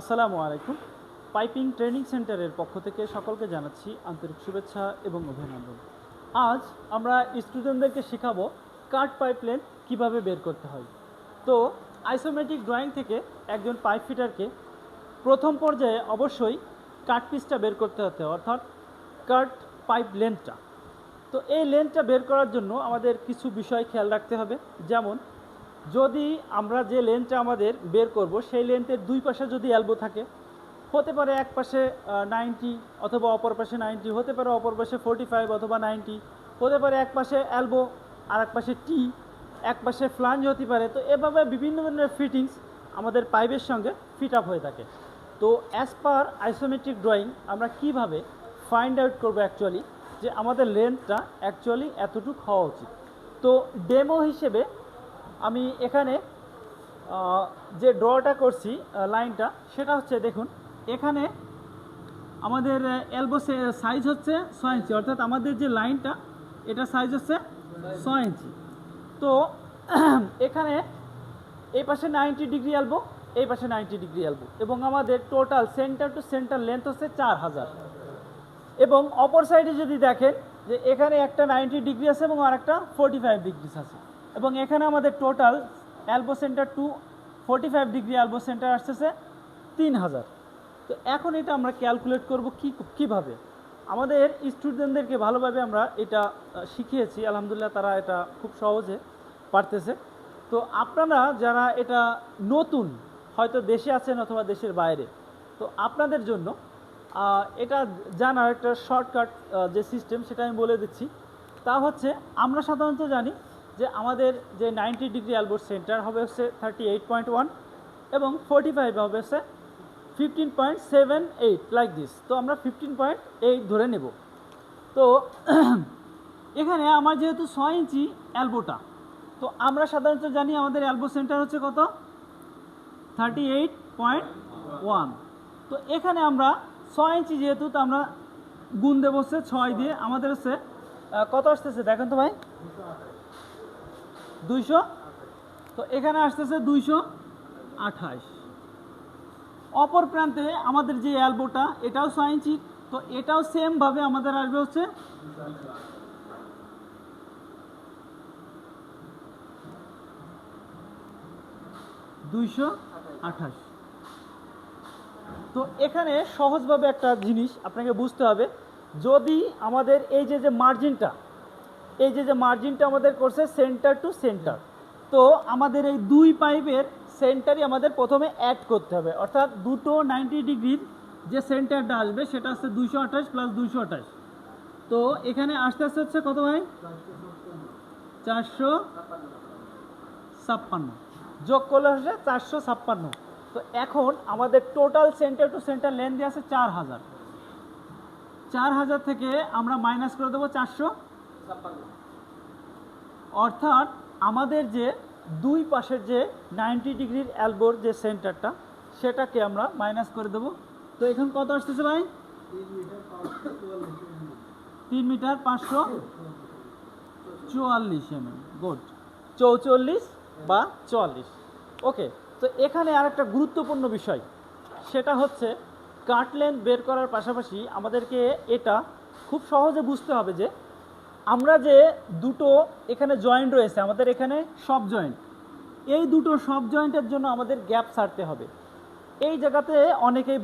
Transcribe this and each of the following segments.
আসসালামু আলাইকুম। Piping training সেন্টারের পক্ষ থেকে সকলকে জানাচ্ছি আন্তরিক শুভেচ্ছা এবং অভিনন্দন। আজ আমরা স্টুডেন্টদেরকে শেখাবো কাট পাইপলাইন কীভাবে বের করতে হয়। তো আইসোমেটিক ড্রয়িং থেকে একজন পাইপ ফিটারকে প্রথম পর্যায়ে অবশ্যই কাট পিসটা বের করতে হতে, অর্থাৎ কাট পাইপ লেন্থটা তো এই লেন্থটা বের করার জন্য আমাদের কিছু বিষয় খেয়াল রাখতে হবে। যেমন যদি আমরা যে লেন্থটা আমাদের বের করব, সেই লেন্থের দুই পাশে যদি অ্যালবো থাকে, হতে পারে এক পাশে নাইনটি অথবা অপর পাশে নাইনটি হতে পারে অপর পাশে ফোরটি ফাইভ অথবা নাইনটি হতে পারে এক পাশে এলবো আর এক পাশে টি এক পাশে ফ্লাঞ্জ হতে পারে। তো এভাবে বিভিন্ন ধরনের ফিটিংস আমাদের পাইপের সঙ্গে ফিট আপ হয়ে থাকে। তো অ্যাজ পার আইসোমেট্রিক ড্রয়িং আমরা কীভাবে ফাইন্ড আউট করব অ্যাকচুয়ালি যে আমাদের লেন্থটা অ্যাকচুয়ালি এতটুক হওয়া উচিত? তো ডেমো হিসেবে আমি এখানে যে ড্রটা করছি লাইনটা, সেটা হচ্ছে দেখুন, এখানে আমাদের এলবো সাইজ হচ্ছে ছয় ইঞ্চি অর্থাৎ আমাদের যে লাইনটা, এটা সাইজ হচ্ছে ছয় ইঞ্চি তো, এখানে এই পাশে নাইনটি ডিগ্রি এলবো এই পাশে নাইনটি ডিগ্রি এলবো এবং আমাদের total centre to centre length হচ্ছে চার হাজার। এবং অপর সাইডে যদি দেখেন, যে এখানে একটা নাইনটি ডিগ্রি আছে এবং আর একটা ফোর্টি ফাইভ ডিগ্রিস আছে। এবং এখানে আমাদের total elbow centre to forty five degree elbow centre আসতেছে তিন হাজার তো এখন এটা আমরা ক্যালকুলেট করব কি, কীভাবে? আমাদের স্টুডেন্টদেরকে ভালোভাবে আমরা এটা শিখিয়েছি। আলহামদুলিল্লাহ তারা এটা খুব সহজে পারতেছে। তো আপনারা যারা এটা নতুন, হয়তো দেশে আছেন অথবা দেশের বাইরে, তো আপনাদের জন্য এটা জানার একটা শর্টকাট যে সিস্টেম সেটা আমি বলে দিচ্ছি। তা হচ্ছে, আমরা সাধারণত জানি যে আমাদের যে নাইনটি ডিগ্রি অ্যালবোর্ড সেন্টার হবে হচ্ছে থার্টি এইট পয়েন্ট ওয়ান এবং ফোর্টি ফাইভ হবে হচ্ছে fifteen point seven eight like this তো আমরা ফিফটিন পয়েন্ট এইট ধরে নেব। তো এখানে আমার যেহেতু ছয় ইঞ্চি অ্যালবোটা, তো আমরা সাধারণত জানি আমাদের অ্যালবো সেন্টার হচ্ছে কত? Thirty eight point one. তো এখানে আমরা ছয় ইঞ্চি যেহেতু, তো আমরা গুণ দেবো হচ্ছে ছয় দিয়ে। আমাদের হচ্ছে কত আসতেছে দেখেন তো ভাই? দুইশো। তো এখানে আসতেছে দুইশো আঠাশ। অপর প্রান্তে আমাদের যে অ্যালবোটা, এটাও ছয় ইঞ্চি তো এটাও সেমভাবে আমাদের আসবে হচ্ছে দুইশো আঠাশ। তো এখানে সহজভাবে একটা জিনিস আপনাকে বুঝতে হবে। যদি আমাদের এই যে যে মার্জিনটা এই যে যে মার্জিনটা আমাদের করছে সেন্টার টু সেন্টার তো আমাদের এই দুই পাইপের সেন্টারই আমাদের প্রথমে অ্যাড করতে হবে। অর্থাৎ দুটো নাইনটি ডিগ্রির যে সেন্টারটা আসবে, সেটা হচ্ছে দুইশো আঠাশ প্লাস দুইশো আঠাশ। তো এখানে আসতে আসতে হচ্ছে কত ভাই? চারশো ছাপ্পান্ন। যোগ করলে হচ্ছে চারশো ছাপ্পান্ন। তো এখন আমাদের total centre to centre length আছে চার হাজার। চার হাজার থেকে আমরা মাইনাস করে দেবো চারশো। অর্থাৎ আমাদের যে দুই পাশের যে নাইনটি ডিগ্রির অ্যালবোর যে সেন্টারটা সেটাকে আমরা মাইনাস করে দেবো। তো এখন কত আসতেছে ভাই? তিন মিটার পাঁচশো চুয়াল্লিশ এম এম গুড। চৌচল্লিশ বা চুয়াল্লিশ। ওকে তো এখানে আর একটা গুরুত্বপূর্ণ বিষয়। সেটা হচ্ছে কাট লেন্থ বের করার পাশাপাশি আমাদেরকে এটা খুব সহজে বুঝতে হবে যে আমরা যে দুটো এখানে জয়েন্ট রয়েছে, আমাদের এখানে সব জয়েন্ট এই দুটো সব জয়েন্টের জন্য আমাদের গ্যাপ ছাড়তে হবে। এই জায়গাতে অনেকেই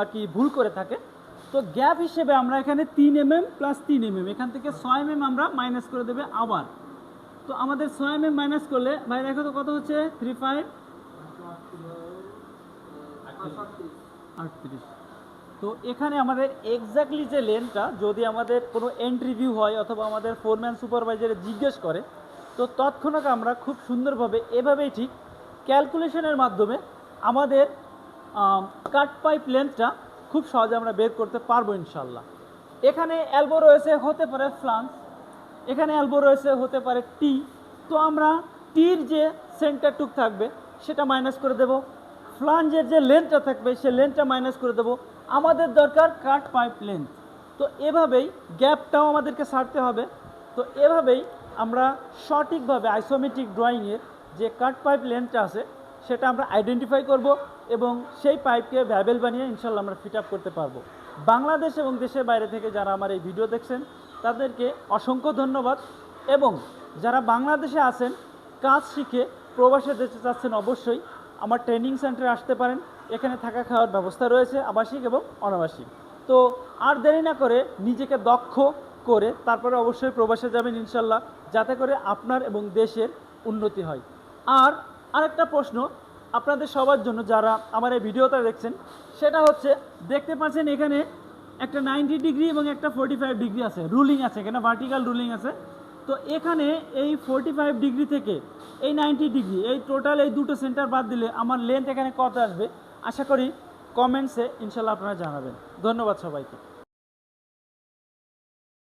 আর কি ভুল করে থাকে। তো গ্যাপ হিসেবে আমরা এখানে তিন এম এম প্লাস তিন এম এম এখান থেকে ছয় এম এম আমরা মাইনাস করে দেবে আবার। তো আমাদের ছয় এম এম মাইনাস করলে, ভাই দেখো তো কত হচ্ছে? থ্রি ফাইভ আটত্রিশ। তো এখানে আমাদের এক্স্যাক্টলি যে লেনটা যদি আমাদের কোনো এন্ট্রি ভিউ হয় অথবা আমাদের ফোরম্যান সুপারভাইজারে জিজ্ঞেস করে, তো তৎক্ষণাৎ আমরা খুব সুন্দরভাবে এভাবেই ঠিক ক্যালকুলেশনের মাধ্যমে আমাদের কাট পাইপ লেন্থটা খুব সহজে আমরা বের করতে পারব ইনশাল্লাহ এখানে অ্যালবো রয়েছে, হতে পারে ফ্লান্স এখানে অ্যালবো রয়েছে, হতে পারে টি তো আমরা টির যে সেন্টারটুক থাকবে, সেটা মাইনাস করে দেব। ফ্লাঞ্জের যে লেন্থটা থাকবে সে লেন্থটা মাইনাস করে দেবো। আমাদের দরকার কাট পাইপ লেন্থ তো এভাবেই গ্যাপটাও আমাদেরকে সারতে হবে। তো এভাবেই আমরা সঠিকভাবে আইসোমেট্রিক ড্রয়িংয়ের যে কাট পাইপ লেন্থটা আছে, সেটা আমরা আইডেন্টিফাই করব এবং সেই পাইপকে ভ্যাবেল বানিয়ে ইনশাল্লাহ আমরা ফিট আপ করতে পারব। বাংলাদেশ এবং দেশের বাইরে থেকে যারা আমার এই ভিডিও দেখছেন, তাদেরকে অসংখ্য ধন্যবাদ এবং যারা বাংলাদেশে আছেন, কাজ শিখে প্রবাসে যেতে চাচ্ছেন অবশ্যই আমার ট্রেনিং সেন্টারে আসতে পারেন। এখানে থাকা খাওয়ার ব্যবস্থা রয়েছে, আবাসিক এবং অনাবাসিক। তো আর দেরি না করে নিজেকে দক্ষ করে তারপরে অবশ্যই প্রবাসে যাবেন ইনশাল্লাহ, যাতে করে আপনার এবং দেশের উন্নতি হয়। আর আরেকটা প্রশ্ন আপনাদের সবার জন্য যারা আমার এই ভিডিওটা দেখছেন, সেটা হচ্ছে দেখতে পাচ্ছেন এখানে একটা নাইনটি ডিগ্রি এবং একটা ফোর্টি ফাইভ ডিগ্রি আছে রুলিং আছে, এখানে ভার্টিক্যাল রুলিং আছে। তো এখানে এই ফোরটি ফাইভ ডিগ্রি থেকে এই নাইনটি ডিগ্রি এই টোটাল এই দুটো সেন্টার বাদ দিলে আমার লেন্থ এখানে কত আসবে? আশা করি কমেন্টসে ইনশাল্লাহ আপনারা জানাবেন। ধন্যবাদ সবাইকে।